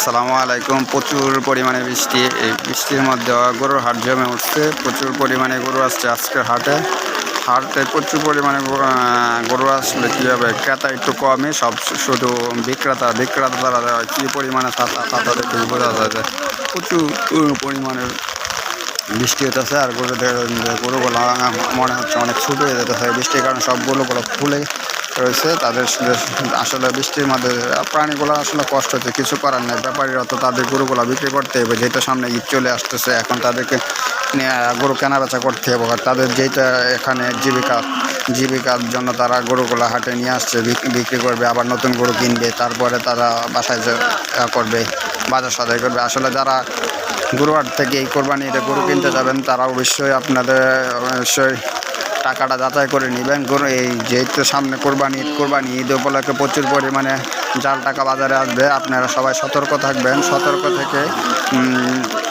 আসসালামু আলাইকুম। প্রচুর পরিমাণে বৃষ্টি, এই বৃষ্টির মধ্যে গরুর হাট জমে উঠছে, প্রচুর পরিমাণে গরু আসছে আজকের হাটে। হাটে প্রচুর পরিমাণে গরু- আসলে কী হবে ক্রেতা একটু কমই সব শুধু বিক্রেতা বিক্রেতা দ্বারা কী পরিমাণে ছাতা দেখে বোঝা যায় যে প্রচুর পরিমাণে বৃষ্টি হতেছে আর গরু গরুগুলো মনে হচ্ছে অনেক ছোটো যেতেছে। বৃষ্টির কারণে সব গরুগুলো ফুলে রয়েছে, তাদের আসলে বৃষ্টির মধ্যে প্রাণীগুলো আসলে কষ্ট হচ্ছে, কিছু করার নেই। ব্যাপারীরা তো তাদের গরুগুলো বিক্রি করতে হবে যেহেতু সামনে ঈদ চলে আসতেছে, এখন তাদেরকে গরু কেনা বেচা করতে হবে। তাদের যেটা এখানে জীবিকা, জীবিকার জন্য তারা গরুগুলো হাটে নিয়ে আসছে বিক্রি করবে, আবার নতুন গরু কিনবে, তারপরে তারা বাসায় করবে, বাজার সদাই করবে। আসলে যারা গরুহাট থেকে এই কোরবানিতে গরু কিনতে যাবেন, তারা অবশ্যই আপনাদের, অবশ্যই টাকাটা যাচাই করে নেবেন এই যেহেতু সামনে কোরবানি ঈদ কোরবানি ঈদ উপলক্ষে প্রচুর পরিমাণে জাল টাকা বাজারে আসবে আপনারা সবাই সতর্ক থাকবেন সতর্ক থেকে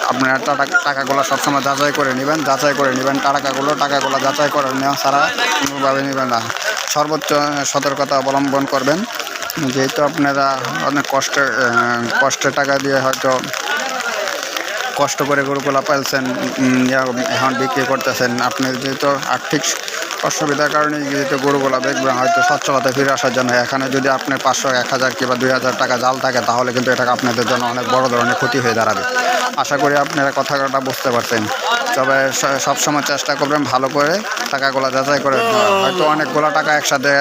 আপনারা টাকা টাকাগুলো সবসময় যাচাই করে নেবেন যাচাই করে নেবেন টাকাগুলো টাকাগুলো যাচাই করে নেওয়া ছাড়া কোনোভাবে নেবেন না। সর্বোচ্চ সতর্কতা অবলম্বন করবেন যেহেতু আপনারা অনেক কষ্টে আহ, কষ্টের টাকা দিয়ে হয়তো কষ্ট করে গরুগুলা পালছেন এখন বিক্রি করতেছেন। আপনি যেহেতু আর্থিক অসুবিধার কারণে যেহেতু গরুগুলা দেখবেন হয়তো সচ্ছলতা ফিরে আসার জন্য, এখানে যদি আপনি পাঁচশো, এক হাজার কিংবা দুই হাজার টাকা জাল থাকে, তাহলে কিন্তু এটা আপনাদের জন্য অনেক বড় ধরনের ক্ষতি হয়ে দাঁড়াবে। আশা করি আপনারা কথাটা বুঝতে পারছেন। তবে সবসময় চেষ্টা করবেন ভালো করে টাকাগুলো যাচাই করে। হয়তো অনেকগুলো টাকা একসাথে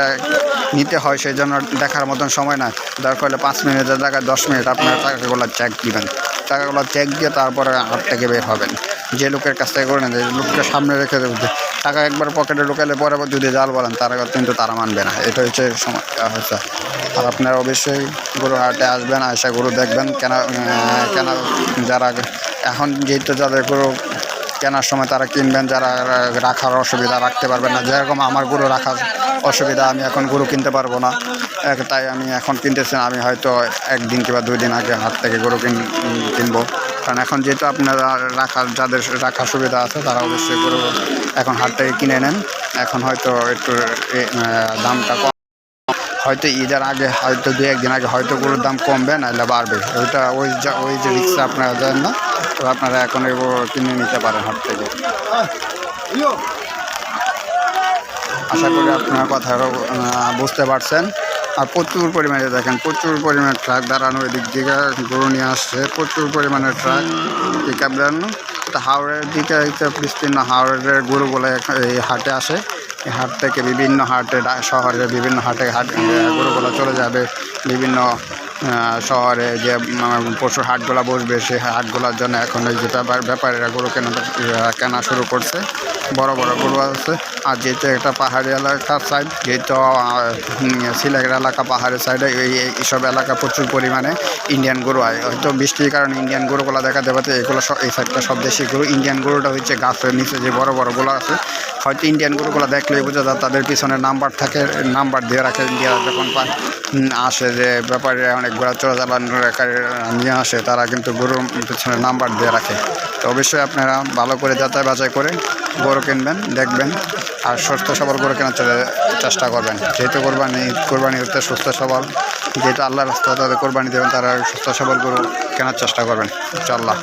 নিতে হয়, সেই জন্য দেখার মতন সময় না দরকার হলে পাঁচ মিনিটের জায়গায় দশ মিনিট আপনারা টাকাগুলো চেক দিবেন। টাকাগুলো চেক দিয়ে তারপরে হাত থেকে বের হবেন। যে লোকের কাছ থেকে করে নেন লোককে সামনে রেখে দেবে। টাকা একবার পকেটে ঢুকালে পরে যদি জাল বলেন, তারা কিন্তু তারা মানবে না। এটা হচ্ছে সমস্যা আর আপনারা অবশ্যই গরু হাটে আসবেন আয়সা গরু দেখবেন, কেন কেন যারা, এখন যেহেতু যাদের গরু কেনার সময় তারা কিনবেন যারা রাখার অসুবিধা রাখতে পারবেন না। যেরকম আমার গরু রাখার অসুবিধা আমি এখন গরু কিনতে পারব না। তাই আমি এখন কিনতেছি না, আমি হয়তো একদিন কিংবা দুই দিন আগে হাত থেকে গরু কিন কিনবো। কারণ এখন যেহেতু আপনারা রাখার যাদের রাখার সুবিধা আছে তারা অবশ্যই গরু এখন হাট থেকে কিনে নেন। এখন হয়তো একটু দামটা কম। হয়তো ঈদের আগে হয়তো দু একদিন আগে হয়তো গরুর দাম কমবে নাহলে বাড়বে। ওইটা ওই ওই যে রিক্সা আপনারা দেন না তো আপনারা এখন কিনে নিতে পারেন হাট থেকে। আশা করি আপনার কথা বুঝতে পারছেন। আর প্রচুর পরিমাণে দেখেন, প্রচুর পরিমাণে ট্রাক দাঁড়ানো এদিক দিকে, গরু নিয়ে আসছে। প্রচুর পরিমাণে ট্রাক পিক আপ দাঁড়ানো। তো হাওড়ের দিকে বিস্তীর্ণ হাওড়ের এখা- এই হাটে আসে। এই হাট থেকে বিভিন্ন হাটে, শহরের বিভিন্ন হাটে হাট, গরুগুলো চলে যাবে। বিভিন্ন শহরে যে পশুর হাটগুলা বসবে, সেই হাটগুলার জন্য এখন ওই ব্যাপার, ব্যাপারীরা গরু কেনা কেনা শুরু করছে। বড় বড় গরু আছে। আর যেহেতু একটা পাহাড়ি এলাকার সাইড যেহেতু সিলেটের এলাকা পাহাড়ের সাইডে এই, এই- এইসব এলাকা প্রচুর পরিমাণে ইন্ডিয়ান গরু হয় হয়তো বৃষ্টির কারণে ইন্ডিয়ান গরুগুলো দেখাতে পাচ্ছে এগুলো সব এই সাইডটা সব দেশি গরু। ইন্ডিয়ান গরুটা হচ্ছে গাছের নিচে যে বড় বড়গুলো আছে। হয়তো ইন্ডিয়ান গরুগুলো দেখলেই বোঝা যায় তাদের পিছনে নাম্বার থাকে নাম্বার দিয়ে রাখে। ইন্ডিয়ারা যখন আসে যে ব্যাপারে অনেক চলাচালানোর আকারে নিয়ে আসে, তারা কিন্তু গরুর পিছনে নাম্বার দিয়ে রাখে। তো অবশ্যই আপনারা ভালো করে যাচাই বাছাই করে গরু কিনবেন, দেখবেন, আর সুস্থ সবল গরু কেনার চেষ্টা করবেন। যেহেতু কোরবানি কোরবানি হতে সুস্থ সবল, যেহেতু আল্লাহ রাস্তা তাদের কোরবানি দেবেন, তারা সুস্থ সবল গরু কেনার চেষ্টা করবেন ইনশাল্লাহ